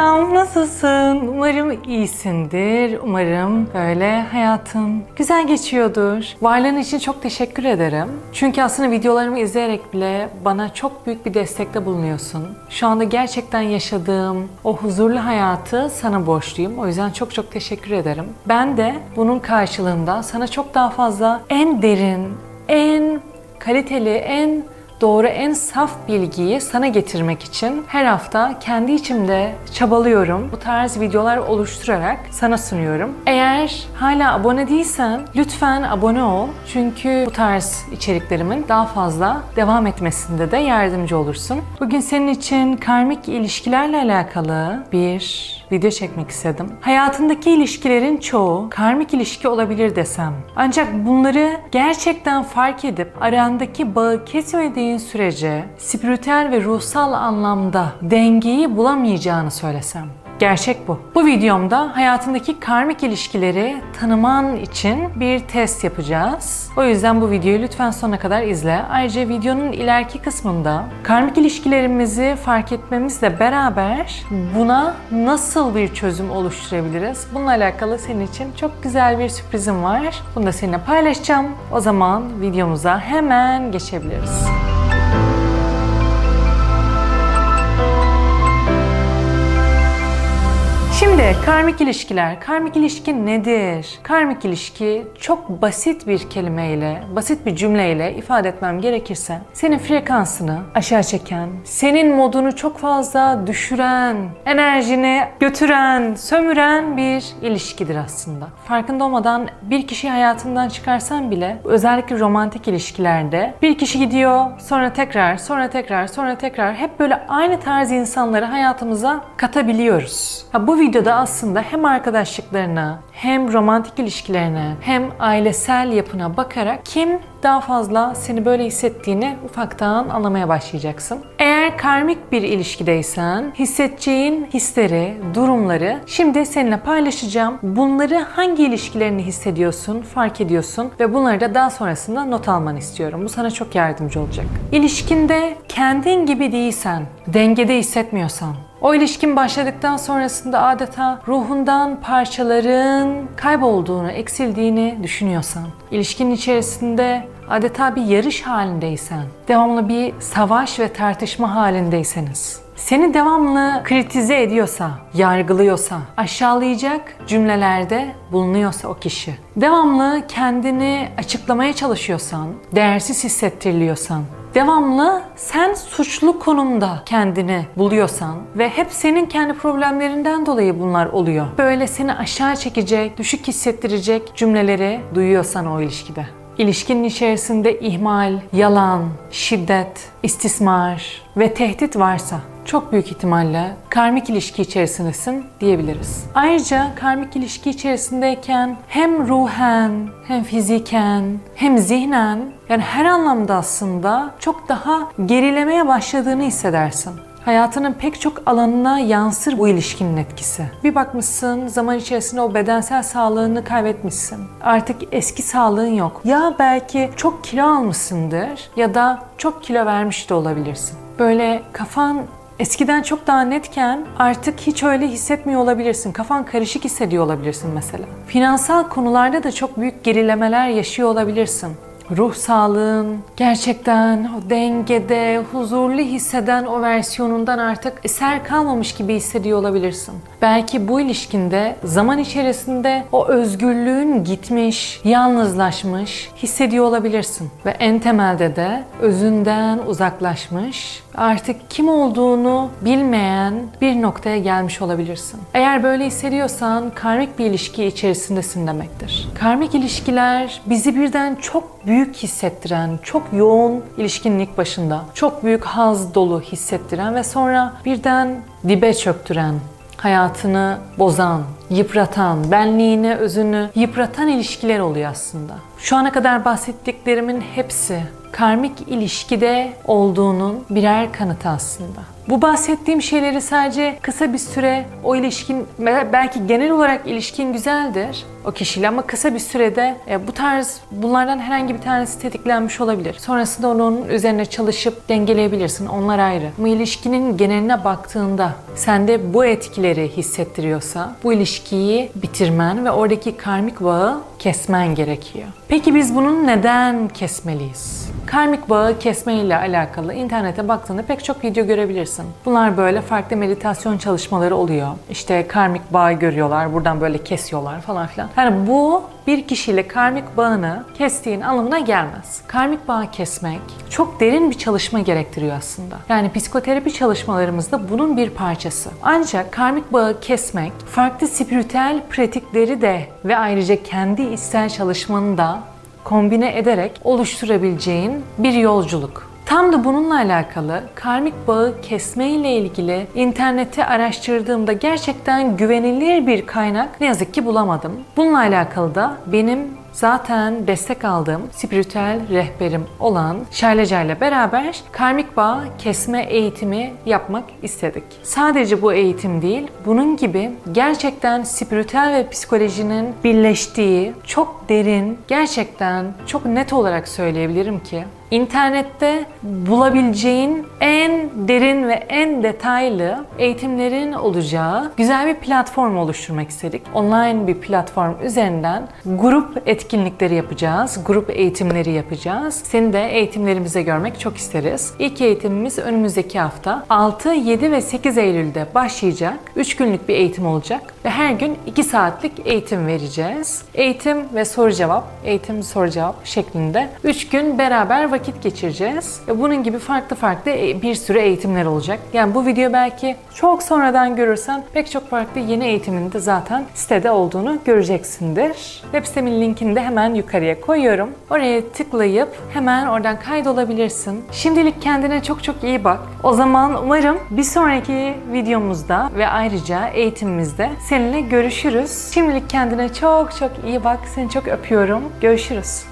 Selam, nasılsın? Umarım iyisindir. Umarım böyle hayatın güzel geçiyordur. Varlığın için çok teşekkür ederim. Çünkü aslında videolarımı izleyerek bile bana çok büyük bir destekte bulunuyorsun. Şu anda gerçekten yaşadığım o huzurlu hayatı sana borçluyum. O yüzden çok çok teşekkür ederim. Ben de bunun karşılığında sana çok daha fazla en derin, en kaliteli, en doğru en saf bilgiyi sana getirmek için her hafta kendi içimde çabalıyorum. Bu tarz videolar oluşturarak sana sunuyorum. Eğer hala abone değilsen lütfen abone ol. Çünkü bu tarz içeriklerimin daha fazla devam etmesinde de yardımcı olursun. Bugün senin için karmik ilişkilerle alakalı bir video çekmek istedim. Hayatındaki ilişkilerin çoğu karmik ilişki olabilir desem. Ancak bunları gerçekten fark edip arandaki bağı kesmediğin sürece spiritüel ve ruhsal anlamda dengeyi bulamayacağını söylesem. Gerçek bu. Bu videomda hayatındaki karmik ilişkileri tanıman için bir test yapacağız. O yüzden bu videoyu lütfen sonuna kadar izle. Ayrıca videonun ileriki kısmında karmik ilişkilerimizi fark etmemizle beraber buna nasıl bir çözüm oluşturabiliriz? Bununla alakalı senin için çok güzel bir sürprizim var. Bunu da seninle paylaşacağım. O zaman videomuza hemen geçebiliriz. Karmik ilişkiler. Karmik ilişki nedir? Karmik ilişki çok basit bir kelimeyle, basit bir cümleyle ifade etmem gerekirse senin frekansını aşağı çeken, senin modunu çok fazla düşüren, enerjini götüren, sömüren bir ilişkidir aslında. Farkında olmadan bir kişiyi hayatından çıkarsan bile özellikle romantik ilişkilerde bir kişi gidiyor, sonra tekrar, sonra tekrar, sonra tekrar hep böyle aynı tarz insanları hayatımıza katabiliyoruz. Ha, bu videoda aslında hem arkadaşlıklarına, hem romantik ilişkilerine, hem ailesel yapına bakarak kim daha fazla seni böyle hissettiğini ufaktan anlamaya başlayacaksın. Eğer karmik bir ilişkideysen hissedeceğin hisleri, durumları şimdi seninle paylaşacağım. Bunları hangi ilişkilerini hissediyorsun, fark ediyorsun ve bunları da daha sonrasında not almanı istiyorum. Bu sana çok yardımcı olacak. İlişkinde kendin gibi değilsen, dengede hissetmiyorsan, o ilişkin başladıktan sonrasında adeta ruhundan parçaların kaybolduğunu, eksildiğini düşünüyorsan, ilişkinin içerisinde adeta bir yarış halindeysen, devamlı bir savaş ve tartışma halindeyseniz, seni devamlı kritize ediyorsa, yargılıyorsa, aşağılayacak cümlelerde bulunuyorsa o kişi, devamlı kendini açıklamaya çalışıyorsan, değersiz hissettiriliyorsan, devamlı sen suçlu konumda kendini buluyorsan ve hep senin kendi problemlerinden dolayı bunlar oluyor. Böyle seni aşağı çekecek, düşük hissettirecek cümleleri duyuyorsan o ilişkide. İlişkinin içerisinde ihmal, yalan, şiddet, istismar ve tehdit varsa çok büyük ihtimalle karmik ilişki içerisindesin diyebiliriz. Ayrıca karmik ilişki içerisindeyken hem ruhen, hem fiziken, hem zihnen yani her anlamda aslında çok daha gerilemeye başladığını hissedersin. Hayatının pek çok alanına yansır bu ilişkinin etkisi. Bir bakmışsın zaman içerisinde o bedensel sağlığını kaybetmişsin. Artık eski sağlığın yok. Ya belki çok kilo almışsındır ya da çok kilo vermiş de olabilirsin. Böyle kafan Eskiden çok daha netken artık hiç öyle hissetmiyor olabilirsin. Kafan karışık hissediyor olabilirsin mesela. Finansal konularda da çok büyük gerilemeler yaşıyor olabilirsin ruh sağlığın gerçekten o dengede, huzurlu hisseden o versiyonundan artık eser kalmamış gibi hissediyor olabilirsin. Belki bu ilişkinde zaman içerisinde o özgürlüğün gitmiş, yalnızlaşmış hissediyor olabilirsin. Ve en temelde de özünden uzaklaşmış, artık kim olduğunu bilmeyen bir noktaya gelmiş olabilirsin. Eğer böyle hissediyorsan karmik bir ilişki içerisindesin demektir. Karmik ilişkiler bizi birden çok büyük hissettiren, çok yoğun ilişkinin ilk başında, çok büyük haz dolu hissettiren ve sonra birden dibe çöktüren, hayatını bozan, yıpratan, benliğini, özünü yıpratan ilişkiler oluyor aslında. Şu ana kadar bahsettiklerimin hepsi karmik ilişkide olduğunun birer kanıtı aslında. Bu bahsettiğim şeyleri sadece kısa bir süre o ilişkin belki genel olarak ilişkin güzeldir o kişiyle ama kısa bir sürede e, bu tarz bunlardan herhangi bir tanesi tetiklenmiş olabilir. Sonrasında onun üzerine çalışıp dengeleyebilirsin. Onlar ayrı. Ama ilişkinin geneline baktığında sende bu etkileri hissettiriyorsa bu ilişkiyi bitirmen ve oradaki karmik bağı kesmen gerekiyor. Peki biz bunu neden kesmeliyiz? Karmik bağı kesme ile alakalı internete baktığında pek çok video görebilirsin. Bunlar böyle farklı meditasyon çalışmaları oluyor. İşte karmik bağı görüyorlar, buradan böyle kesiyorlar falan filan. Yani bu bir kişiyle karmik bağını kestiğin anlamına gelmez. Karmik bağ kesmek çok derin bir çalışma gerektiriyor aslında. Yani psikoterapi çalışmalarımızda bunun bir parçası. Ancak karmik bağı kesmek farklı spiritüel pratikleri de ve ayrıca kendi içsel çalışmanı da kombine ederek oluşturabileceğin bir yolculuk. Tam da bununla alakalı karmik bağı kesme ile ilgili internette araştırdığımda gerçekten güvenilir bir kaynak ne yazık ki bulamadım. Bununla alakalı da benim zaten destek aldığım spiritüel rehberim olan Şayleca ile beraber karmik bağ kesme eğitimi yapmak istedik. Sadece bu eğitim değil, bunun gibi gerçekten spiritüel ve psikolojinin birleştiği çok derin, gerçekten çok net olarak söyleyebilirim ki İnternette bulabileceğin en derin ve en detaylı eğitimlerin olacağı güzel bir platform oluşturmak istedik. Online bir platform üzerinden grup etkinlikleri yapacağız, grup eğitimleri yapacağız. Seni de eğitimlerimize görmek çok isteriz. İlk eğitimimiz önümüzdeki hafta 6, 7 ve 8 Eylül'de başlayacak. 3 günlük bir eğitim olacak ve her gün 2 saatlik eğitim vereceğiz. Eğitim ve soru cevap, eğitim soru cevap şeklinde 3 gün beraber vakit geçireceğiz. Ve bunun gibi farklı farklı e, bir sürü eğitimler olacak. Yani bu video belki çok sonradan görürsen pek çok farklı yeni eğitimin de zaten sitede olduğunu göreceksindir. Web sitemin linkini de hemen yukarıya koyuyorum. Oraya tıklayıp hemen oradan kaydolabilirsin. Şimdilik kendine çok çok iyi bak. O zaman umarım bir sonraki videomuzda ve ayrıca eğitimimizde seninle görüşürüz. Şimdilik kendine çok çok iyi bak. Seni çok öpüyorum. Görüşürüz.